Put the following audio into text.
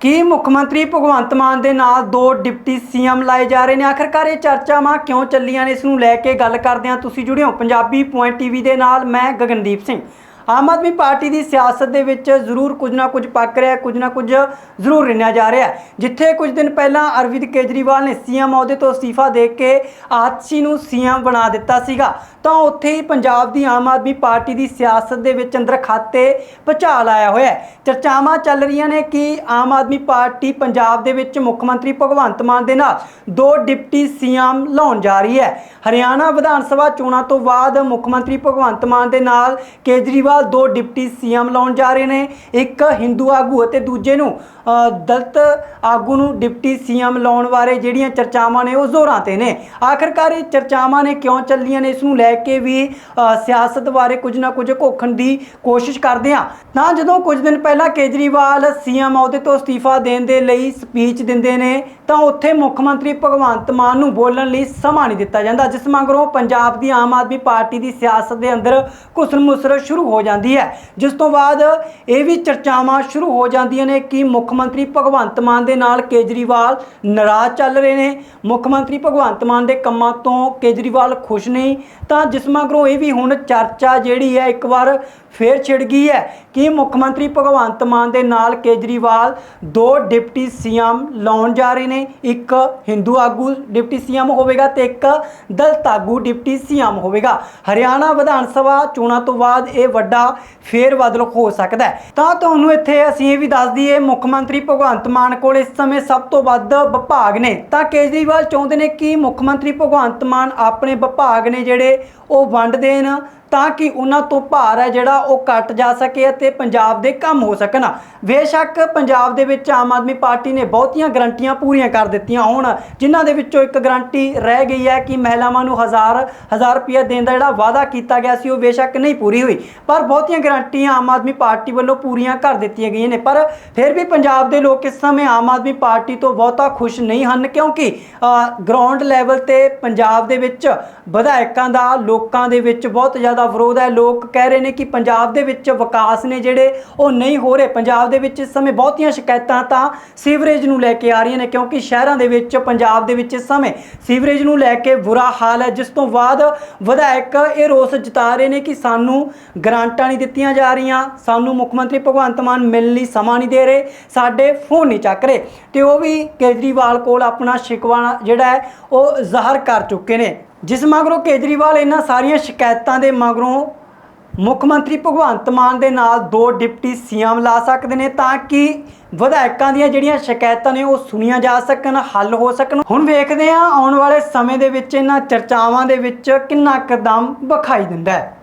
ਕੀ ਮੁੱਖ ਮੰਤਰੀ ਭਗਵੰਤ ਮਾਨ ਦੇ ਨਾਲ ਦੋ ਡਿਪਟੀ ਸੀਐਮ ਲਾਏ ਜਾ ਰਹੇ ਨੇ? ਆਖਰਕਾਰ ਇਹ ਚਰਚਾਵਾਂ ਕਿਉਂ ਚੱਲੀਆਂ ਨੇ? ਇਸ ਨੂੰ ਲੈ ਕੇ ਗੱਲ ਕਰਦੇ ਹਾਂ। ਤੁਸੀਂ ਜੁੜਿਓ ਪੰਜਾਬੀ ਪੁਆਇੰਟ ਟੀਵੀ ਦੇ ਨਾਲ, ਮੈਂ ਗਗਨਦੀਪ ਸਿੰਘ। ਆਮ ਆਦਮੀ ਪਾਰਟੀ ਦੀ ਸਿਆਸਤ ਦੇ ਵਿੱਚ ਜ਼ਰੂਰ ਕੁਝ ਨਾ ਕੁਝ ਪੱਕ ਰਿਹਾ ਕੁਝ ਨਾ ਕੁਝ ਜ਼ਰੂਰ ਰਿੰਨਿਆ ਜਾ ਰਿਹਾ ਜਿੱਥੇ ਕੁਝ ਦਿਨ ਪਹਿਲਾਂ ਅਰਵਿੰਦ ਕੇਜਰੀਵਾਲ ਨੇ ਸੀਐਮ ਅਹੁਦੇ ਤੋਂ ਅਸਤੀਫਾ ਦੇ ਕੇ ਆਤਸ਼ੀ ਨੂੰ ਸੀਐਮ ਬਣਾ ਦਿੱਤਾ ਸੀਗਾ, ਤਾਂ ਉੱਥੇ ਹੀ ਪੰਜਾਬ ਦੀ ਆਮ ਆਦਮੀ ਪਾਰਟੀ ਦੀ ਸਿਆਸਤ ਦੇ ਵਿੱਚ ਅੰਦਰ ਖਾਤੇ ਭੁਚਾਲ ਆਇਆ ਹੋਇਆ ਚਰਚਾਵਾਂ ਚੱਲ ਰਹੀਆਂ ਨੇ ਕਿ ਆਮ ਆਦਮੀ ਪਾਰਟੀ ਪੰਜਾਬ ਦੇ ਵਿੱਚ ਮੁੱਖ ਮੰਤਰੀ ਭਗਵੰਤ ਮਾਨ ਦੇ ਨਾਲ ਦੋ ਡਿਪਟੀ ਸੀਐਮ ਲਾਉਣ ਜਾ ਰਹੀ ਹੈ। ਹਰਿਆਣਾ ਵਿਧਾਨ ਸਭਾ ਚੋਣਾਂ ਤੋਂ ਬਾਅਦ ਮੁੱਖ ਮੰਤਰੀ ਭਗਵੰਤ ਮਾਨ ਦੇ ਨਾਲ ਕੇਜਰੀਵਾਲ ਦੋ ਡਿਪਟੀ ਸੀਐਮ ਲਾਉਣ ਜਾ ਰਹੇ ਨੇ, ਇੱਕ ਹਿੰਦੂ ਆਗੂ ਅਤੇ ਦੂਜੇ ਨੂੰ ਦਲਤ ਆਗੂ ਨੂੰ ਡਿਪਟੀ ਸੀਐਮ ਲਾਉਣ ਬਾਰੇ ਜਿਹੜੀਆਂ ਚਰਚਾਵਾਂ ਨੇ ਉਹ ਜ਼ੋਰਾਂ ਤੇ ਨੇ। ਆਖਰਕਾਰ ਇਹ ਚਰਚਾਵਾਂ ਨੇ ਕਿਉਂ ਚੱਲੀਆਂ ਨੇ? ਇਸ ਨੂੰ ਲੈ ਕੇ ਵੀ ਸਿਆਸਤ ਬਾਰੇ ਕੁਝ ਨਾ ਕੁਝ ਘੋਖਣ ਦੀ ਕੋਸ਼ਿਸ਼ ਕਰਦੇ ਆ ਤਾਂ ਜਦੋਂ ਕੁਝ ਦਿਨ ਪਹਿਲਾਂ ਕੇਜਰੀਵਾਲ ਸੀਐਮ ਅਹੁਦੇ ਤੋਂ ਅਸਤੀਫਾ ਦੇਣ ਦੇ ਲਈ ਸਪੀਚ ਦਿੰਦੇ ਨੇ ਤਾਂ ਉੱਥੇ ਮੁੱਖ ਮੰਤਰੀ ਭਗਵੰਤ ਮਾਨ ਨੂੰ ਬੋਲਣ ਲਈ ਸਮਾਂ ਨਹੀਂ ਦਿੱਤਾ ਜਾਂਦਾ, ਜਿਸ ਮਗਰੋਂ ਪੰਜਾਬ ਦੀ ਆਮ ਆਦਮੀ ਪਾਰਟੀ ਦੀ ਸਿਆਸਤ ਦੇ ਅੰਦਰ ਘੁਸਰ ਮੁਸਰ ਸ਼ੁਰੂ ਹੋ ਜਾਂਦੀ ਹੈ। ਜਿਸ ਤੋਂ ਬਾਅਦ ਇਹ ਵੀ ਚਰਚਾਵਾਂ ਸ਼ੁਰੂ ਹੋ ਜਾਂਦੀਆਂ ਨੇ ਕਿ ਮੁੱਖ ਮੰਤਰੀ ਭਗਵੰਤ ਮਾਨ ਦੇ ਨਾਲ ਕੇਜਰੀਵਾਲ ਨਾਰਾਜ਼ ਚੱਲ ਰਹੇ ਨੇ। ਮੁੱਖ ਮੰਤਰੀ ਭਗਵੰਤ ਮਾਨ ਦੇ ਕੰਮਾਂ ਤੋਂ ਕੇਜਰੀਵਾਲ ਖੁਸ਼ ਨਹੀਂ, ਤਾਂ ਜਿਸ ਮਗਰੋਂ ਇਹ ਵੀ ਹੁਣ ਚਰਚਾ ਜਿਹੜੀ ਹੈ, ਇੱਕ ਵਾਰ ਫੇਰ ਛਿੜ ਗਈ ਹੈ ਕਿ ਮੁੱਖ ਮੰਤਰੀ ਭਗਵੰਤ ਮਾਨ ਦੇ ਨਾਲ ਕੇਜਰੀਵਾਲ ਦੋ ਡਿਪਟੀ ਸੀਐਮ ਲਾਉਣ ਜਾ ਰਹੇ ਨੇ। ਇੱਕ ਹਿੰਦੂ ਆਗੂ ਡਿਪਟੀ ਸੀਐਮ ਹੋਵੇਗਾ ਤੇ ਇੱਕ ਦਲਿਤ ਆਗੂ ਡਿਪਟੀ ਸੀਐਮ ਹੋਵੇਗਾ। ਹਰਿਆਣਾ ਵਿਧਾਨ ਸਭਾ ਚੋਣਾਂ ਤੋਂ ਬਾਅਦ ਇਹ ਵੱਡਾ ਫੇਰ ਬਦਲ ਹੋ ਸਕਦਾ ਹੈ। ਤਾਂ ਤੁਹਾਨੂੰ ਇੱਥੇ ਅਸੀਂ ਇਹ ਵੀ ਦੱਸ ਦਈਏ, ਮੁੱਖ ਮੰਤਰੀ ਭਗਵੰਤ ਮਾਨ ਕੋਲ ਇਸ ਸਮੇਂ ਸਭ ਤੋਂ ਵੱਧ ਵਿਭਾਗ ਨੇ। ਤਾਂ ਕੇਜਰੀਵਾਲ ਚਾਹੁੰਦੇ ਨੇ ਕਿ ਮੁੱਖ ਮੰਤਰੀ ਭਗਵੰਤ ਮਾਨ ਆਪਣੇ ਵਿਭਾਗ ਨੇ ਜਿਹੜੇ ਉਹ ਵੰਡ ਦੇਣ। ਤਾਂ ਕਿ ਉਹਨਾਂ ਤੋਂ ਭਾਰ ਹੈ ਜਿਹੜਾ ਉਹ ਕੱਟ ਜਾ ਸਕੇ ਅਤੇ ਪੰਜਾਬ ਦੇ ਕੰਮ ਹੋ ਸਕਣ। ਬੇਸ਼ੱਕ ਪੰਜਾਬ ਦੇ ਵਿੱਚ ਆਮ ਆਦਮੀ ਪਾਰਟੀ ਨੇ ਬਹੁਤੀਆਂ ਗਰੰਟੀਆਂ ਪੂਰੀਆਂ ਕਰ ਦਿੱਤੀਆਂ ਹੋਣ, ਜਿਨ੍ਹਾਂ ਦੇ ਵਿੱਚੋਂ ਇੱਕ ਗਰੰਟੀ ਰਹਿ ਗਈ ਹੈ ਕਿ ਮਹਿਲਾਵਾਂ ਨੂੰ ਹਜ਼ਾਰ ਹਜ਼ਾਰ ਰੁਪਏ ਦੇਣ ਦਾ ਜਿਹੜਾ ਵਾਅਦਾ ਕੀਤਾ ਗਿਆ ਸੀ, ਉਹ ਬੇਸ਼ੱਕ ਨਹੀਂ ਪੂਰੀ ਹੋਈ। ਪਰ ਬਹੁਤੀਆਂ ਗਰੰਟੀਆਂ ਆਮ ਆਦਮੀ ਪਾਰਟੀ ਵੱਲੋਂ ਪੂਰੀਆਂ ਕਰ ਦਿੱਤੀਆਂ ਗਈਆਂ ਨੇ। ਪਰ ਫਿਰ ਵੀ ਪੰਜਾਬ ਦੇ ਲੋਕ ਇਸ ਸਮੇਂ ਆਮ ਆਦਮੀ ਪਾਰਟੀ ਤੋਂ ਬਹੁਤਾ ਖੁਸ਼ ਨਹੀਂ ਹਨ, ਕਿਉਂਕਿ ਗਰਾਊਂਡ ਲੈਵਲ ਤੇ ਪੰਜਾਬ ਦੇ ਵਿੱਚ ਵਿਧਾਇਕਾਂ ਦਾ, ਲੋਕਾਂ ਦੇ ਵਿੱਚ ਬਹੁਤ ਜ਼ਿਆਦਾ ਦਾ ਵਿਰੋਧ ਹੈ। ਲੋਕ ਕਹਿ ਰਹੇ ਨੇ ਕਿ ਪੰਜਾਬ ਦੇ ਵਿੱਚ ਵਿਕਾਸ ਨੇ ਜਿਹੜੇ ਉਹ ਨਹੀਂ ਹੋ ਰਹੇ। ਪੰਜਾਬ ਦੇ ਵਿੱਚ ਇਸ ਸਮੇਂ ਬਹੁਤੀਆਂ ਸ਼ਿਕਾਇਤਾਂ ਤਾਂ ਸੀਵਰੇਜ ਨੂੰ ਲੈ ਕੇ ਆ ਰਹੀਆਂ ਨੇ, ਕਿਉਂਕਿ ਸ਼ਹਿਰਾਂ ਦੇ ਵਿੱਚ, ਪੰਜਾਬ ਦੇ ਵਿੱਚ ਇਸ ਸਮੇਂ ਸੀਵਰੇਜ ਨੂੰ ਲੈ ਕੇ ਬੁਰਾ ਹਾਲ ਹੈ। ਜਿਸ ਤੋਂ ਬਾਅਦ ਵਿਧਾਇਕ ਇਹ ਰੋਸ ਜਤਾ ਰਹੇ ਨੇ ਕਿ ਸਾਨੂੰ ਗ੍ਰਾਂਟਾਂ ਨਹੀਂ ਦਿੱਤੀਆਂ ਜਾ ਰਹੀਆਂ, ਸਾਨੂੰ ਮੁੱਖ ਮੰਤਰੀ ਭਗਵੰਤ ਮਾਨ ਮਿਲਣ ਲਈ ਸਮਾਂ ਨਹੀਂ ਦੇ ਰਹੇ, ਸਾਡੇ ਫੋਨ ਨਹੀਂ ਚੱਕ ਰਹੇ। ਤੇ ਉਹ ਵੀ ਕੇਜਰੀਵਾਲ ਕੋਲ ਆਪਣਾ ਸ਼ਿਕਵਾ ਜਿਹੜਾ ਹੈ, ਉਹ ਜ਼ਾਹਰ ਕਰ ਚੁੱਕੇ ਨੇ। ਜਿਸ ਮਗਰੋਂ ਕੇਜਰੀਵਾਲ ਇਹਨਾਂ ਸਾਰੀਆਂ ਸ਼ਿਕਾਇਤਾਂ ਦੇ ਮਗਰੋਂ ਮੁੱਖ ਮੰਤਰੀ ਭਗਵੰਤ ਮਾਨ ਦੇ ਨਾਲ ਦੋ ਡਿਪਟੀ ਸੀਐਮ ਲਾ ਸਕਦੇ ਨੇ ਤਾਂ ਕਿ ਵਿਧਾਇਕਾਂ ਦੀਆਂ ਜਿਹੜੀਆਂ ਸ਼ਿਕਾਇਤਾਂ ਨੇ ਉਹ ਸੁਣੀਆਂ ਜਾ ਸਕਣ, ਹੱਲ ਹੋ ਸਕਣ। ਹੁਣ ਵੇਖਦੇ ਹਾਂ ਆਉਣ ਵਾਲੇ ਸਮੇਂ ਦੇ ਵਿੱਚ ਇਹਨਾਂ ਚਰਚਾਵਾਂ ਦੇ ਵਿੱਚ ਕਿੰਨਾ ਕਦਮ ਵਿਖਾਈ ਦਿੰਦਾ ਹੈ।